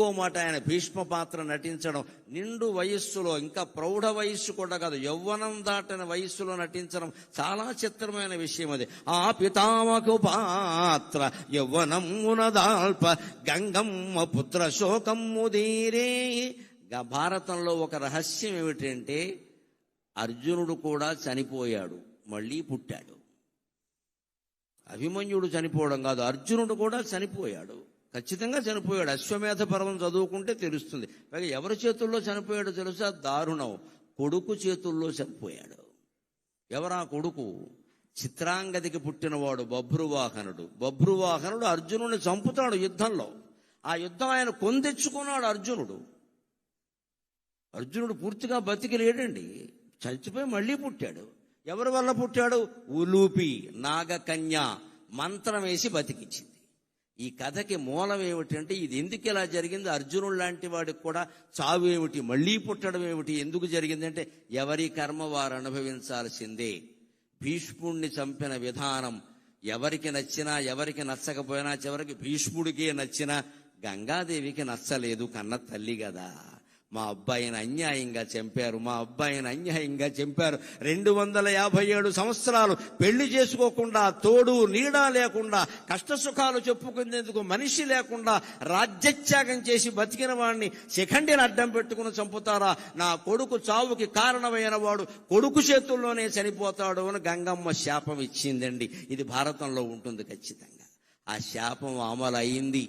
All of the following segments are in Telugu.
ఇంకో మాట ఆయన భీష్మ పాత్ర నటించడం. నిండు వయస్సులో ఇంకా ప్రౌఢ వయస్సు కూడా కాదు యవ్వనం దాటిన వయస్సులో నటించడం చాలా చిత్రమైన విషయం అది. ఆ పితామకు పాత్ర యవ్వనమున దాల్ప గంగమ్మ పుత్ర శోకమ్ము దీరే భారతంలో ఒక రహస్యం ఏమిటంటే అర్జునుడు కూడా చనిపోయాడు మళ్ళీ పుట్టాడు. అభిమన్యుడు చనిపోవడం కాదు అర్జునుడు కూడా చనిపోయాడు. ఖచ్చితంగా చనిపోయాడు. అశ్వమేధ పర్వం చదువుకుంటే తెలుస్తుంది. పైగా ఎవరి చేతుల్లో చనిపోయాడో తెలుసా? దారుణం. కొడుకు చేతుల్లో చనిపోయాడు. ఎవరా కొడుకు? చిత్రాంగదికి పుట్టినవాడు బభ్రువాహనుడు. బభ్రువాహనుడు అర్జునుడిని చంపుతాడు యుద్ధంలో. ఆ యుద్ధం ఆయన కొందెచ్చుకున్నాడు అర్జునుడు. అర్జునుడు పూర్తిగా బతికి లేడండి. చచ్చిపోయి మళ్ళీ పుట్టాడు. ఎవరి వల్ల పుట్టాడు? ఉలూపి నాగకన్య మంత్రం వేసి బతికించింది. ఈ కథకి మూలం ఏమిటంటే ఇది ఎందుకు ఇలా జరిగింది? అర్జునుడు లాంటి వాడికి కూడా చావు ఏమిటి? మళ్ళీ పుట్టడం ఏమిటి? ఎందుకు జరిగిందంటే ఎవరి కర్మ వారు అనుభవించాల్సిందే. భీష్ముణ్ణి చంపిన విధానం ఎవరికి నచ్చినా ఎవరికి నచ్చకపోయినా చివరికి భీష్ముడికే నచ్చినా గంగాదేవికి నచ్చలేదు కన్న తల్లి కదా మా అబ్బాయిని అన్యాయంగా చంపారు మా అబ్బాయిని అన్యాయంగా చంపారు. రెండు వందల యాభై ఏడు సంవత్సరాలు పెళ్ళి చేసుకోకుండా తోడు నీడ లేకుండా కష్ట సుఖాలు చెప్పుకునేందుకు మనిషి లేకుండా రాజ్యత్యాగం చేసి బతికిన వాడిని శిఖండిని అడ్డం పెట్టుకుని చంపుతారా? నా కొడుకు చావుకి కారణమైన వాడు కొడుకు చేతుల్లోనే చనిపోతాడు అని గంగమ్మ శాపం ఇచ్చిందండి. ఇది భారతంలో ఉంటుంది ఖచ్చితంగా. ఆ శాపం అమలు అయింది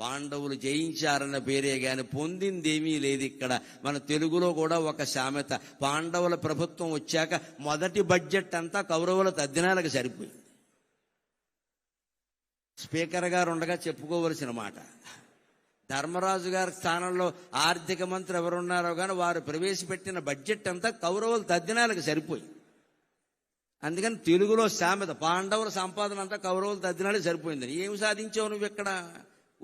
పాండవులు జయించారన్న పేరే గాని పొందిందేమీ లేదు ఇక్కడ. మన తెలుగులో కూడా ఒక సామెత పాండవుల ప్రభుత్వం వచ్చాక మొదటి బడ్జెట్ అంతా కౌరవుల తద్దినాలకు సరిపోయింది. స్పీకర్ గారు ఉండగా చెప్పుకోవలసిన మాట. ధర్మరాజు గారి స్థానంలో ఆర్థిక మంత్రి ఎవరున్నారో కానీ వారు ప్రవేశపెట్టిన బడ్జెట్ అంతా కౌరవుల తద్దినాలకు సరిపోయింది. అందుకని తెలుగులో సామెత పాండవుల సంపాదన అంతా కౌరవుల తద్దినాలే సరిపోయింది ఏమి సాధించావు నువ్వు ఇక్కడ?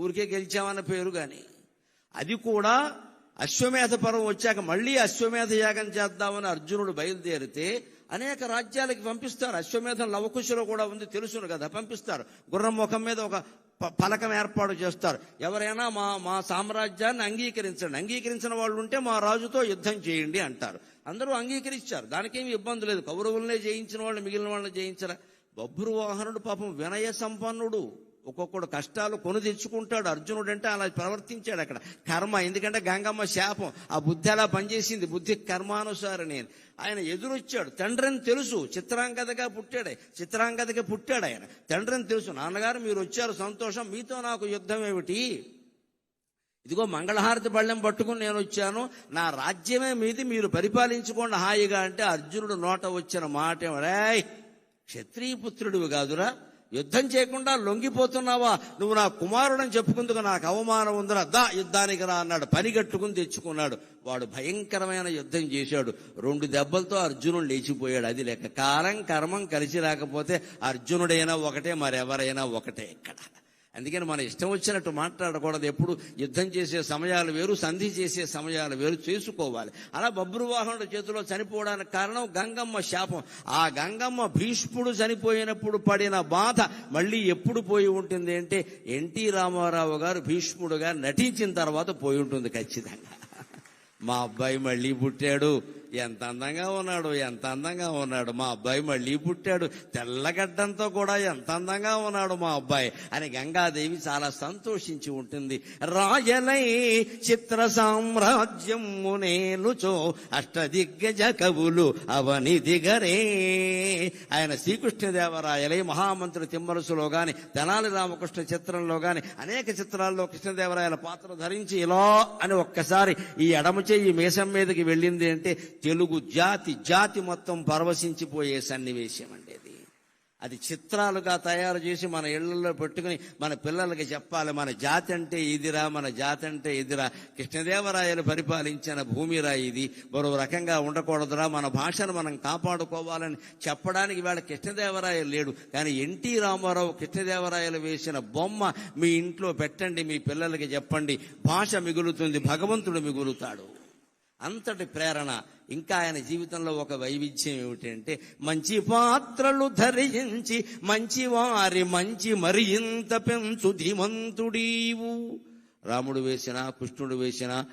ఊరికే గెలిచామన్న పేరు కానీ అది కూడా అశ్వమేధ పర్వం వచ్చాక మళ్ళీ అశ్వమేధ యాగం చేద్దామని అర్జునుడు బయలుదేరితే అనేక రాజ్యాలకి పంపిస్తారు. అశ్వమేధం లవకుశలో కూడా ఉంది తెలుసును కదా పంపిస్తారు. గుర్రం ముఖం మీద ఒక ప- పలకం ఏర్పాటు చేస్తారు. ఎవరైనా మా మా సామ్రాజ్యాన్ని అంగీకరించండి. అంగీకరించిన వాళ్ళు ఉంటే మా రాజుతో యుద్ధం చేయండి అంటారు. అందరూ అంగీకరించారు. దానికేమి ఇబ్బంది లేదు. కౌరవులనే జయించిన వాళ్ళు మిగిలిన వాళ్ళని జయించరా బొబ్బరు వాహనుడు పాపం వినయ సంపన్నుడు ఒక్కొక్కడు కష్టాలు కొను తెచ్చుకుంటాడు. అర్జునుడు అంటే అలా ప్రవర్తించాడు అక్కడ. కర్మ ఎందుకంటే గంగమ్మ శాపం. ఆ బుద్ధి అలా పనిచేసింది. బుద్ధి కర్మానుసారి నేను ఆయన ఎదురొచ్చాడు. తండ్రిని తెలుసు. చిత్రాంగదగా పుట్టాడు. చిత్రాంగతగా పుట్టాడు ఆయన. తండ్రిని తెలుసు. నాన్నగారు మీరు వచ్చారు. సంతోషం. మీతో నాకు యుద్ధం ఏమిటి? ఇదిగో మంగళహారతి పళ్ళెం పట్టుకుని నేను వచ్చాను. నా రాజ్యమే మీది. మీరు పరిపాలించుకోండి హాయిగా అంటే అర్జునుడు నోట వచ్చిన మాట. ఏమో, రేయ్ క్షత్రియపుత్రుడివి కాదురా. యుద్ధం చేయకుండా లొంగిపోతున్నావా? నువ్వు నా కుమారుడని చెప్పుకుందుకు నాకు అవమానం ఉందిరా. దా యుద్ధానికి రా అన్నాడు. పనిగట్టుకుని తెచ్చుకున్నాడు. వాడు భయంకరమైన యుద్ధం చేశాడు. రెండు దెబ్బలతో అర్జునుడు లేచిపోయాడు. అది లెక్క. కాలం కర్మం కలిసి రాకపోతే అర్జునుడైనా ఒకటే మరెవరైనా ఒకటే ఇక్కడ. అందుకని మన ఇష్టం వచ్చినట్టు మాట్లాడకూడదు. ఎప్పుడు యుద్ధం చేసే సమయాలు వేరు సంధి చేసే సమయాలు వేరు. చేసుకోవాలి. అలా బబ్రువాహనుడు చేతిలో చనిపోవడానికి కారణం గంగమ్మ శాపం. ఆ గంగమ్మ భీష్ముడు చనిపోయినప్పుడు పడిన బాధ మళ్ళీ ఎప్పుడు పోయి ఉంటుంది అంటే ఎన్టీ రామారావు గారు భీష్ముడుగా నటించిన తర్వాత పోయి ఉంటుంది ఖచ్చితంగా. మా అబ్బాయి మళ్ళీ పుట్టాడు. ఎంత అందంగా ఉన్నాడు ఎంత అందంగా ఉన్నాడు. మా అబ్బాయి మళ్ళీ పుట్టాడు. తెల్లగడ్డంతో కూడా ఎంత అందంగా ఉన్నాడు మా అబ్బాయి. అని గంగాదేవి చాలా సంతోషించి ఉంటుంది. రాయలై చిత్ర సామ్రాజ్యము నేలుచో అష్టదిగ్గజ కవులు అవని దిగరే ఆయన శ్రీకృష్ణదేవరాయలై మహామంత్రి తిమ్మరసులో గాని తెనాలి రామకృష్ణ చిత్రంలో గాని అనేక చిత్రాల్లో కృష్ణదేవరాయల పాత్ర ధరించి ఇలా అని ఒక్కసారి ఈ ఎడమ చెయ్యి మీసం మీదకి వెళ్ళింది అంటే తెలుగు జాతి జాతి మొత్తం పరవశించిపోయే సన్నివేశం అండి అది. అది చిత్రాలుగా తయారు చేసి మన ఇళ్ళలో పెట్టుకుని మన పిల్లలకి చెప్పాలి మన జాతి అంటే ఇదిరా మన జాతి అంటే ఇదిరా. కృష్ణదేవరాయలు పరిపాలించిన భూమిరా ఇది. మరో రకంగా ఉండకూడదురా మన భాషను మనం కాపాడుకోవాలని చెప్పడానికి వేళ కృష్ణదేవరాయలు లేడు. కానీ ఎన్టీ రామారావు కృష్ణదేవరాయలు వేసిన బొమ్మ మీ ఇంట్లో పెట్టండి మీ పిల్లలకి చెప్పండి. భాష మిగులుతుంది భగవంతుడు మిగులుతాడు. అంతటి ప్రేరణ. ఇంకా ఆయన జీవితంలో ఒక వైవిధ్యం ఏమిటంటే మంచి పాత్రలు ధరించి మంచి వారి మంచి మరి ఇంత పెంచు ధీమంతుడీవు. రాముడు వేసిన కృష్ణుడు వేసిన